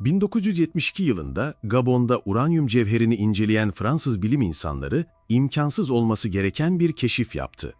1972 yılında Gabon'da uranyum cevherini inceleyen Fransız bilim insanları imkansız olması gereken bir keşif yaptı.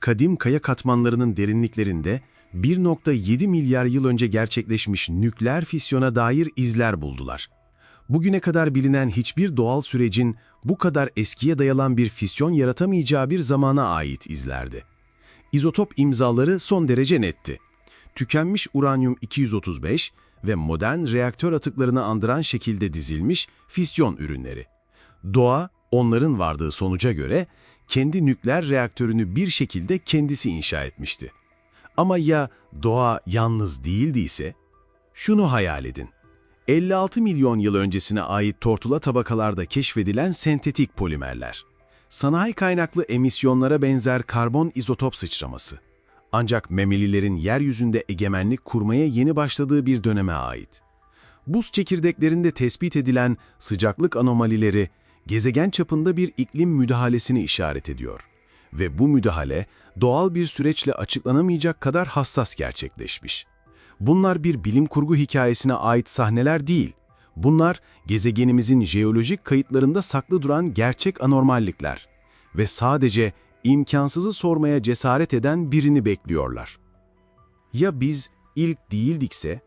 Kadim kaya katmanlarının derinliklerinde 1.7 milyar yıl önce gerçekleşmiş nükleer fisyona dair izler buldular. Bugüne kadar bilinen hiçbir doğal sürecin bu kadar eskiye dayalan bir fisyon yaratamayacağı bir zamana ait izlerdi. İzotop imzaları son derece netti. Tükenmiş uranyum 235 ve modern reaktör atıklarını andıran şekilde dizilmiş fisyon ürünleri. Doğa, onların vardığı sonuca göre kendi nükleer reaktörünü bir şekilde kendisi inşa etmişti. Ama ya doğa yalnız değildiyse? Şunu hayal edin. 56 milyon yıl öncesine ait tortula tabakalarda keşfedilen sentetik polimerler. Sanayi kaynaklı emisyonlara benzer karbon izotop sıçraması. Ancak memelilerin yeryüzünde egemenlik kurmaya yeni başladığı bir döneme ait. Buz çekirdeklerinde tespit edilen sıcaklık anomalileri, gezegen çapında bir iklim müdahalesini işaret ediyor. Ve bu müdahale doğal bir süreçle açıklanamayacak kadar hassas gerçekleşmiş. Bunlar bir bilim kurgu hikayesine ait sahneler değil. Bunlar gezegenimizin jeolojik kayıtlarında saklı duran gerçek anormallikler ve sadece imkansızı sormaya cesaret eden birini bekliyorlar. Ya biz ilk değildikse?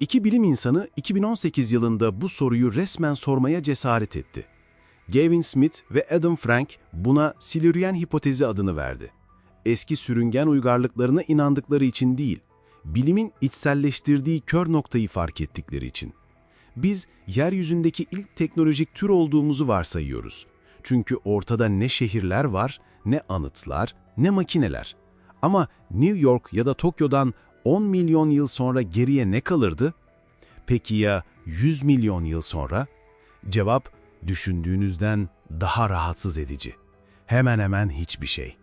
İki bilim insanı 2018 yılında bu soruyu resmen sormaya cesaret etti. Gavin Smith ve Adam Frank buna Silurian hipotezi adını verdi. Eski sürüngen uygarlıklarına inandıkları için değil, bilimin içselleştirdiği kör noktayı fark ettikleri için. Biz yeryüzündeki ilk teknolojik tür olduğumuzu varsayıyoruz. Çünkü ortada ne şehirler var, ne anıtlar, ne makineler. Ama New York ya da Tokyo'dan 10 milyon yıl sonra geriye ne kalırdı? Peki ya 100 milyon yıl sonra? Cevap düşündüğünüzden daha rahatsız edici. Hemen hemen hiçbir şey.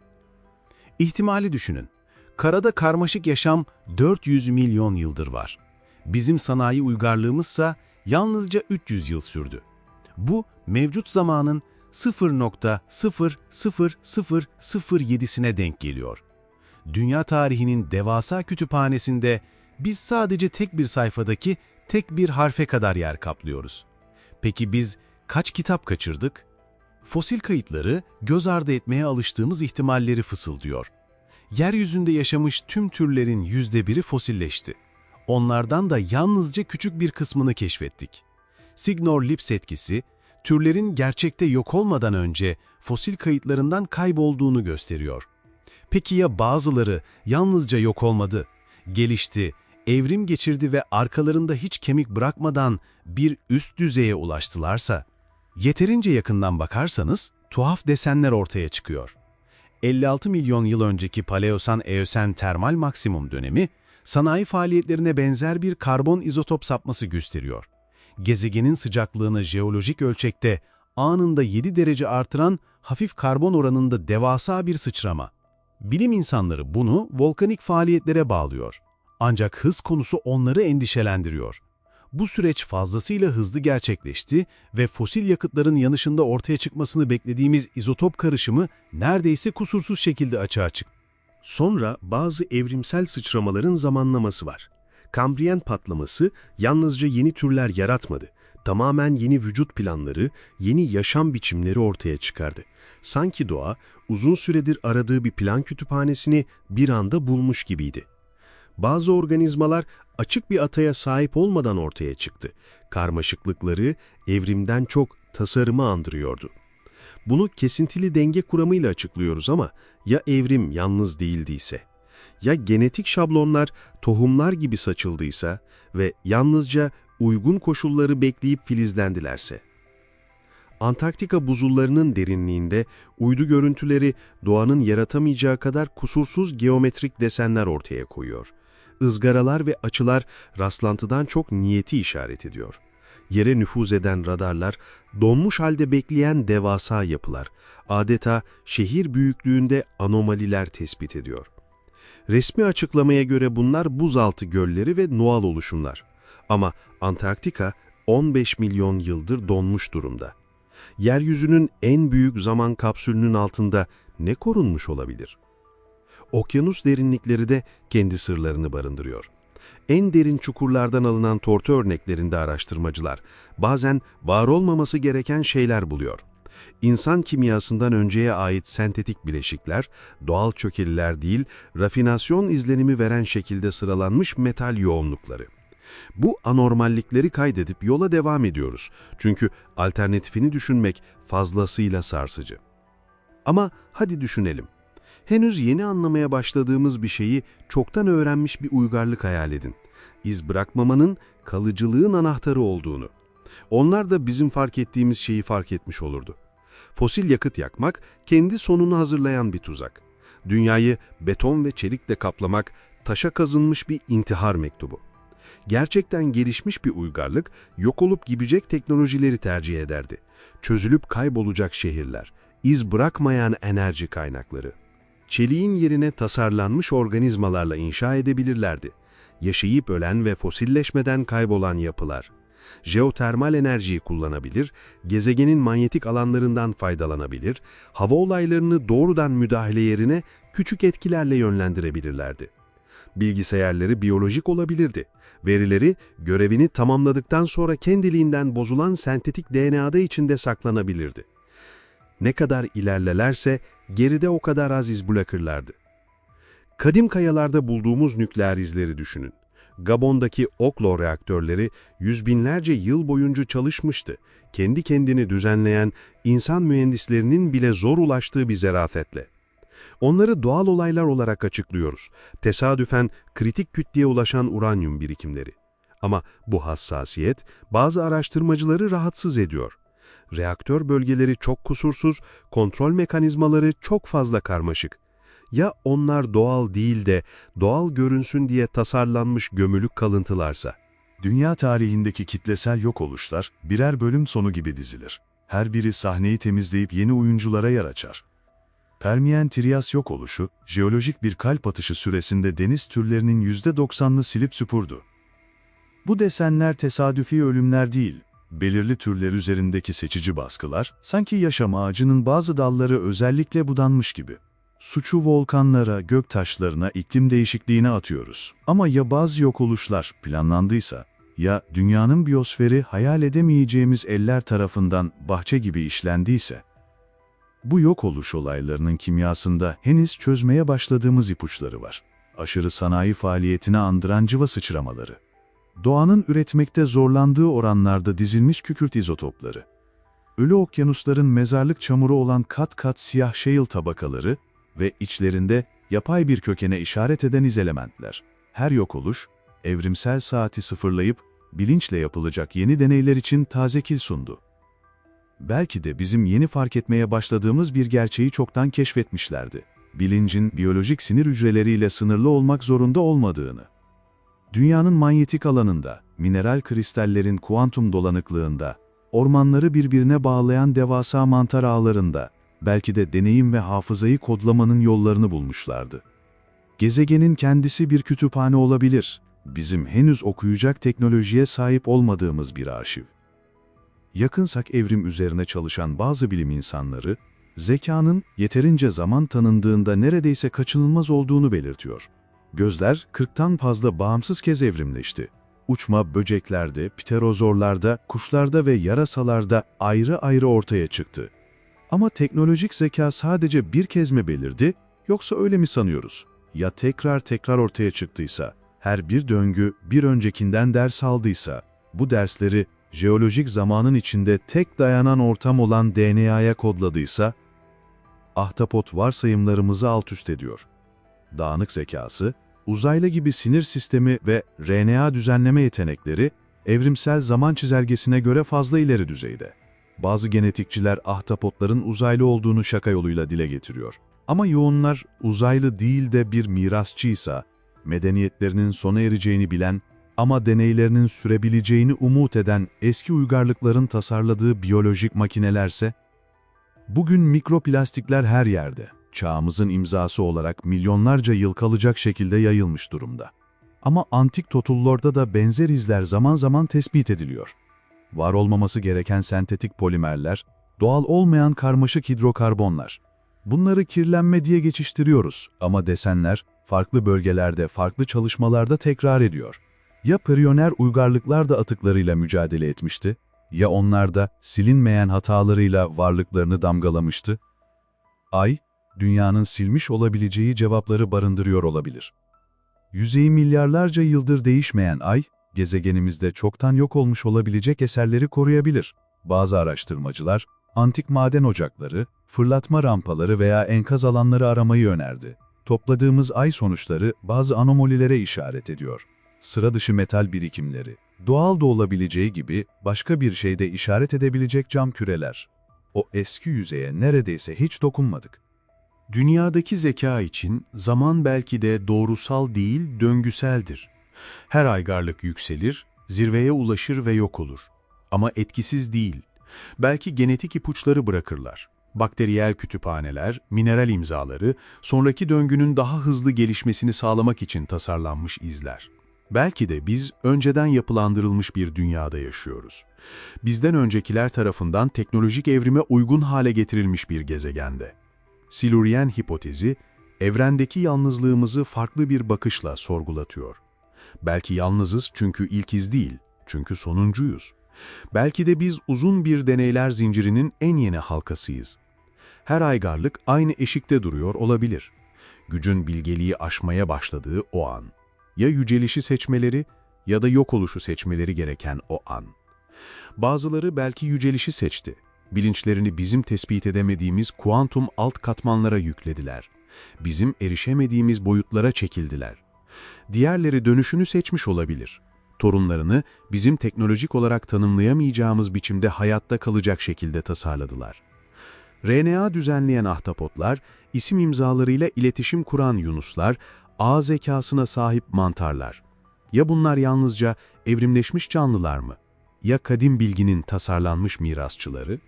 İhtimali düşünün. Karada karmaşık yaşam 400 milyon yıldır var. Bizim sanayi uygarlığımızsa yalnızca 300 yıl sürdü. Bu mevcut zamanın 0.00007'sine denk geliyor. Dünya tarihinin devasa kütüphanesinde biz sadece tek bir sayfadaki tek bir harfe kadar yer kaplıyoruz. Peki biz kaç kitap kaçırdık? Fosil kayıtları göz ardı etmeye alıştığımız ihtimalleri fısıldıyor. Yeryüzünde yaşamış tüm türlerin yüzde biri fosilleşti. Onlardan da yalnızca küçük bir kısmını keşfettik. Signor-Lipps etkisi, türlerin gerçekte yok olmadan önce fosil kayıtlarından kaybolduğunu gösteriyor. Peki ya bazıları yalnızca yok olmadı, gelişti, evrim geçirdi ve arkalarında hiç kemik bırakmadan bir üst düzeye ulaştılarsa? Yeterince yakından bakarsanız tuhaf desenler ortaya çıkıyor. 56 milyon yıl önceki Paleosan-Eosen termal maksimum dönemi, sanayi faaliyetlerine benzer bir karbon izotop sapması gösteriyor. Gezegenin sıcaklığını jeolojik ölçekte anında 7 derece artıran hafif karbon oranında devasa bir sıçrama. Bilim insanları bunu volkanik faaliyetlere bağlıyor. Ancak hız konusu onları endişelendiriyor. Bu süreç fazlasıyla hızlı gerçekleşti ve fosil yakıtların yanışında ortaya çıkmasını beklediğimiz izotop karışımı neredeyse kusursuz şekilde açığa çıktı. Sonra bazı evrimsel sıçramaların zamanlaması var. Kambriyen patlaması yalnızca yeni türler yaratmadı. Tamamen yeni vücut planları, yeni yaşam biçimleri ortaya çıkardı. Sanki doğa uzun süredir aradığı bir plan kütüphanesini bir anda bulmuş gibiydi. Bazı organizmalar açık bir ataya sahip olmadan ortaya çıktı. Karmaşıklıkları evrimden çok tasarımı andırıyordu. Bunu kesintili denge kuramıyla açıklıyoruz ama ya evrim yalnız değildiyse? Ya genetik şablonlar tohumlar gibi saçıldıysa ve yalnızca uygun koşulları bekleyip filizlendilerse? Antarktika buzullarının derinliğinde uydu görüntüleri doğanın yaratamayacağı kadar kusursuz geometrik desenler ortaya koyuyor. Izgaralar ve açılar rastlantıdan çok niyeti işaret ediyor. Yere nüfuz eden radarlar, donmuş halde bekleyen devasa yapılar, adeta şehir büyüklüğünde anomaliler tespit ediyor. Resmi açıklamaya göre bunlar buzaltı gölleri ve noal oluşumlar. Ama Antarktika 15 milyon yıldır donmuş durumda. Yeryüzünün en büyük zaman kapsülünün altında ne korunmuş olabilir? Okyanus derinlikleri de kendi sırlarını barındırıyor. En derin çukurlardan alınan tortu örneklerinde araştırmacılar bazen var olmaması gereken şeyler buluyor. İnsan kimyasından önceye ait sentetik bileşikler, doğal çökeliler değil, rafinasyon izlenimi veren şekilde sıralanmış metal yoğunlukları. Bu anormallikleri kaydedip yola devam ediyoruz. Çünkü alternatifini düşünmek fazlasıyla sarsıcı. Ama hadi düşünelim. Henüz yeni anlamaya başladığımız bir şeyi çoktan öğrenmiş bir uygarlık hayal edin. İz bırakmamanın kalıcılığın anahtarı olduğunu. Onlar da bizim fark ettiğimiz şeyi fark etmiş olurdu. Fosil yakıt yakmak kendi sonunu hazırlayan bir tuzak. Dünyayı beton ve çelikle kaplamak taşa kazınmış bir intihar mektubu. Gerçekten gelişmiş bir uygarlık yok olup gidecek teknolojileri tercih ederdi. Çözülüp kaybolacak şehirler, iz bırakmayan enerji kaynakları. Çeliğin yerine tasarlanmış organizmalarla inşa edebilirlerdi. Yaşayıp ölen ve fosilleşmeden kaybolan yapılar. Jeotermal enerjiyi kullanabilir, gezegenin manyetik alanlarından faydalanabilir, hava olaylarını doğrudan müdahale yerine küçük etkilerle yönlendirebilirlerdi. Bilgisayarları biyolojik olabilirdi. Verileri görevini tamamladıktan sonra kendiliğinden bozulan sentetik DNA'da içinde saklanabilirdi. Ne kadar ilerlelerse geride o kadar az iz bırakırlardı. Kadim kayalarda bulduğumuz nükleer izleri düşünün. Gabon'daki Oklo reaktörleri yüz binlerce yıl boyunca çalışmıştı. Kendi kendini düzenleyen insan mühendislerinin bile zor ulaştığı bir zerafetle. Onları doğal olaylar olarak açıklıyoruz. Tesadüfen kritik kütleye ulaşan uranyum birikimleri. Ama bu hassasiyet bazı araştırmacıları rahatsız ediyor. Reaktör bölgeleri çok kusursuz, kontrol mekanizmaları çok fazla karmaşık. Ya onlar doğal değil de doğal görünsün diye tasarlanmış gömülük kalıntılarsa? Dünya tarihindeki kitlesel yok oluşlar birer bölüm sonu gibi dizilir. Her biri sahneyi temizleyip yeni oyunculara yer açar. Permiyen Trias yok oluşu, jeolojik bir kalp atışı süresinde deniz türlerinin %90'ını silip süpürdü. Bu desenler tesadüfi ölümler değil, belirli türler üzerindeki seçici baskılar, sanki yaşam ağacının bazı dalları özellikle budanmış gibi. Suçu volkanlara, göktaşlarına, iklim değişikliğine atıyoruz. Ama ya bazı yok oluşlar planlandıysa, ya dünyanın biyosferi hayal edemeyeceğimiz eller tarafından bahçe gibi işlendiyse, bu yok oluş olaylarının kimyasında henüz çözmeye başladığımız ipuçları var. Aşırı sanayi faaliyetini andıran cıva sıçramaları. Doğanın üretmekte zorlandığı oranlarda dizilmiş kükürt izotopları. Ölü okyanusların mezarlık çamuru olan kat kat siyah shale tabakaları ve içlerinde yapay bir kökene işaret eden izelementler. Her yok oluş, evrimsel saati sıfırlayıp bilinçle yapılacak yeni deneyler için taze kil sundu. Belki de bizim yeni fark etmeye başladığımız bir gerçeği çoktan keşfetmişlerdi. Bilincin biyolojik sinir hücreleriyle sınırlı olmak zorunda olmadığını. Dünyanın manyetik alanında, mineral kristallerin kuantum dolanıklığında, ormanları birbirine bağlayan devasa mantar ağlarında, belki de deneyim ve hafızayı kodlamanın yollarını bulmuşlardı. Gezegenin kendisi bir kütüphane olabilir, bizim henüz okuyacak teknolojiye sahip olmadığımız bir arşiv. Yakınsak evrim üzerine çalışan bazı bilim insanları, zekanın yeterince zaman tanındığında neredeyse kaçınılmaz olduğunu belirtiyor. Gözler 40'tan fazla bağımsız kez evrimleşti. Uçma böceklerde, pterozorlarda, kuşlarda ve yarasalarda ayrı ayrı ortaya çıktı. Ama teknolojik zeka sadece bir kez mi belirdi, yoksa öyle mi sanıyoruz? Ya tekrar tekrar ortaya çıktıysa, her bir döngü bir öncekinden ders aldıysa, bu dersleri jeolojik zamanın içinde tek dayanan ortam olan DNA'ya kodladıysa, ahtapot varsayımlarımızı alt üst ediyor. Dağınık zekası, uzaylı gibi sinir sistemi ve RNA düzenleme yetenekleri evrimsel zaman çizelgesine göre fazla ileri düzeyde. Bazı genetikçiler ahtapotların uzaylı olduğunu şaka yoluyla dile getiriyor. Ama yoğunlar uzaylı değil de bir mirasçıysa, medeniyetlerinin sona ereceğini bilen ama deneylerinin sürebileceğini umut eden eski uygarlıkların tasarladığı biyolojik makinelerse, bugün mikroplastikler her yerde, çağımızın imzası olarak milyonlarca yıl kalacak şekilde yayılmış durumda. Ama antik totullorda da benzer izler zaman zaman tespit ediliyor. Var olmaması gereken sentetik polimerler, doğal olmayan karmaşık hidrokarbonlar. Bunları kirlenme diye geçiştiriyoruz ama desenler farklı bölgelerde, farklı çalışmalarda tekrar ediyor. Ya priyoner uygarlıklar da atıklarıyla mücadele etmişti, ya onlar da silinmeyen hatalarıyla varlıklarını damgalamıştı. Ay, dünyanın silmiş olabileceği cevapları barındırıyor olabilir. Yüzeyi milyarlarca yıldır değişmeyen ay, gezegenimizde çoktan yok olmuş olabilecek eserleri koruyabilir. Bazı araştırmacılar, antik maden ocakları, fırlatma rampaları veya enkaz alanları aramayı önerdi. Topladığımız ay sonuçları bazı anomalilere işaret ediyor. Sıra dışı metal birikimleri, doğal da olabileceği gibi başka bir şeyde işaret edebilecek cam küreler. O eski yüzeye neredeyse hiç dokunmadık. Dünyadaki zeka için zaman belki de doğrusal değil, döngüseldir. Her aygarlık yükselir, zirveye ulaşır ve yok olur. Ama etkisiz değil. Belki genetik ipuçları bırakırlar. Bakteriyel kütüphaneler, mineral imzaları, sonraki döngünün daha hızlı gelişmesini sağlamak için tasarlanmış izler. Belki de biz önceden yapılandırılmış bir dünyada yaşıyoruz. Bizden öncekiler tarafından teknolojik evrime uygun hale getirilmiş bir gezegende. Silurian hipotezi, evrendeki yalnızlığımızı farklı bir bakışla sorgulatıyor. Belki yalnızız çünkü ilkiz değil, çünkü sonuncuyuz. Belki de biz uzun bir deneyler zincirinin en yeni halkasıyız. Her aygarlık aynı eşikte duruyor olabilir. Gücün bilgeliği aşmaya başladığı o an. Ya yücelişi seçmeleri ya da yok oluşu seçmeleri gereken o an. Bazıları belki yücelişi seçti. Bilinçlerini bizim tespit edemediğimiz kuantum alt katmanlara yüklediler. Bizim erişemediğimiz boyutlara çekildiler. Diğerleri dönüşünü seçmiş olabilir. Torunlarını bizim teknolojik olarak tanımlayamayacağımız biçimde hayatta kalacak şekilde tasarladılar. RNA düzenleyen ahtapotlar, isim imzalarıyla iletişim kuran yunuslar, ağ zekasına sahip mantarlar. Ya bunlar yalnızca evrimleşmiş canlılar mı? Ya kadim bilginin tasarlanmış mirasçıları?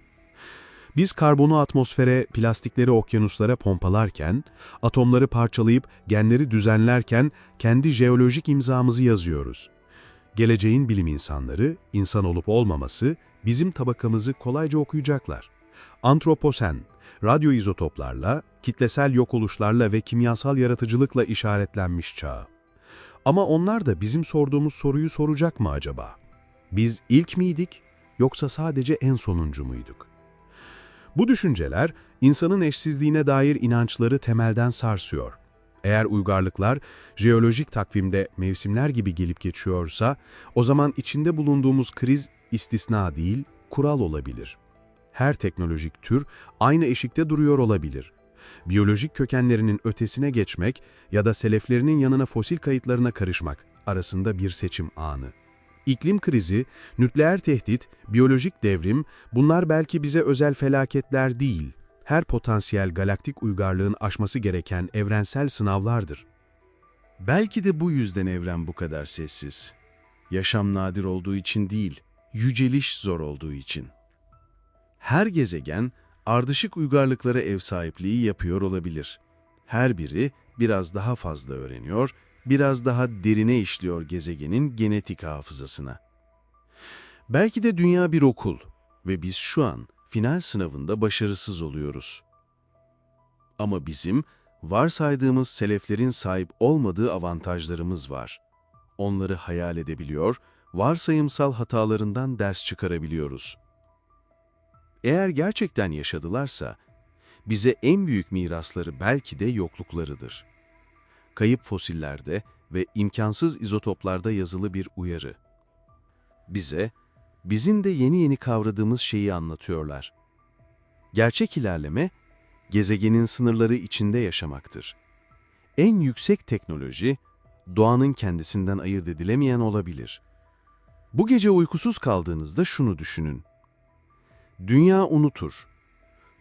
Biz karbonu atmosfere, plastikleri okyanuslara pompalarken, atomları parçalayıp genleri düzenlerken kendi jeolojik imzamızı yazıyoruz. Geleceğin bilim insanları, insan olup olmaması, bizim tabakamızı kolayca okuyacaklar. Antroposen, radyoizotoplarla, kitlesel yok oluşlarla ve kimyasal yaratıcılıkla işaretlenmiş çağ. Ama onlar da bizim sorduğumuz soruyu soracak mı acaba? Biz ilk miydik, yoksa sadece en sonuncu muyduk? Bu düşünceler, insanın eşsizliğine dair inançları temelden sarsıyor. Eğer uygarlıklar, jeolojik takvimde mevsimler gibi gelip geçiyorsa, o zaman içinde bulunduğumuz kriz istisna değil, kural olabilir. Her teknolojik tür aynı eşikte duruyor olabilir. Biyolojik kökenlerinin ötesine geçmek ya da seleflerinin yanına fosil kayıtlarına karışmak arasında bir seçim anı. İklim krizi, nükleer tehdit, biyolojik devrim, bunlar belki bize özel felaketler değil, her potansiyel galaktik uygarlığın aşması gereken evrensel sınavlardır. Belki de bu yüzden evren bu kadar sessiz. Yaşam nadir olduğu için değil, yüceliş zor olduğu için. Her gezegen ardışık uygarlıklara ev sahipliği yapıyor olabilir. Her biri biraz daha fazla öğreniyor, biraz daha derine işliyor gezegenin genetik hafızasına. Belki de dünya bir okul ve biz şu an final sınavında başarısız oluyoruz. Ama bizim varsaydığımız seleflerin sahip olmadığı avantajlarımız var. Onları hayal edebiliyor, varsayımsal hatalarından ders çıkarabiliyoruz. Eğer gerçekten yaşadılarsa, bize en büyük mirasları belki de yokluklarıdır. Kayıp fosillerde ve imkansız izotoplarda yazılı bir uyarı. Bize, bizim de yeni yeni kavradığımız şeyi anlatıyorlar. Gerçek ilerleme, gezegenin sınırları içinde yaşamaktır. En yüksek teknoloji, doğanın kendisinden ayırt edilemeyen olabilir. Bu gece uykusuz kaldığınızda şunu düşünün. Dünya unutur.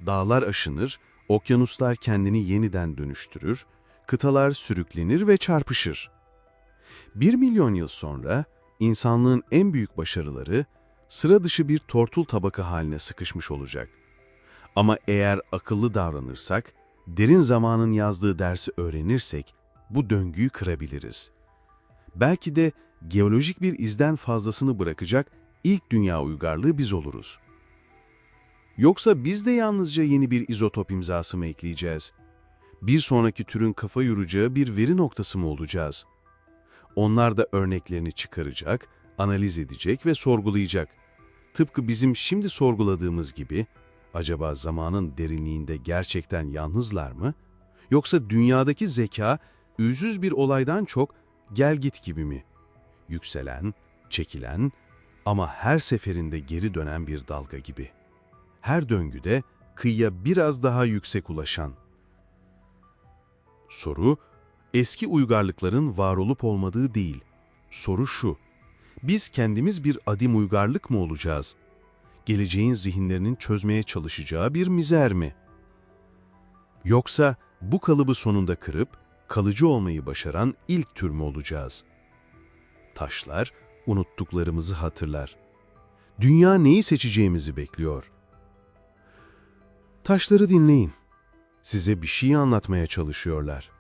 Dağlar aşınır, okyanuslar kendini yeniden dönüştürür, kıtalar sürüklenir ve çarpışır. Bir milyon yıl sonra insanlığın en büyük başarıları sıra dışı bir tortul tabaka haline sıkışmış olacak. Ama eğer akıllı davranırsak, derin zamanın yazdığı dersi öğrenirsek bu döngüyü kırabiliriz. Belki de geolojik bir izden fazlasını bırakacak ilk dünya uygarlığı biz oluruz. Yoksa biz de yalnızca yeni bir izotop imzası mı ekleyeceğiz? Bir sonraki türün kafa yoracağı bir veri noktası mı olacağız? Onlar da örneklerini çıkaracak, analiz edecek ve sorgulayacak. Tıpkı bizim şimdi sorguladığımız gibi, acaba zamanın derinliğinde gerçekten yalnızlar mı? Yoksa dünyadaki zeka, üzüz bir olaydan çok gel git gibi mi? Yükselen, çekilen ama her seferinde geri dönen bir dalga gibi. Her döngüde kıyıya biraz daha yüksek ulaşan. Soru, eski uygarlıkların var olup olmadığı değil. Soru şu, biz kendimiz bir adim uygarlık mı olacağız? Geleceğin zihinlerinin çözmeye çalışacağı bir mizer mi? Yoksa bu kalıbı sonunda kırıp kalıcı olmayı başaran ilk tür mü olacağız? Taşlar unuttuklarımızı hatırlar. Dünya neyi seçeceğimizi bekliyor. Taşları dinleyin. Size bir şey anlatmaya çalışıyorlar.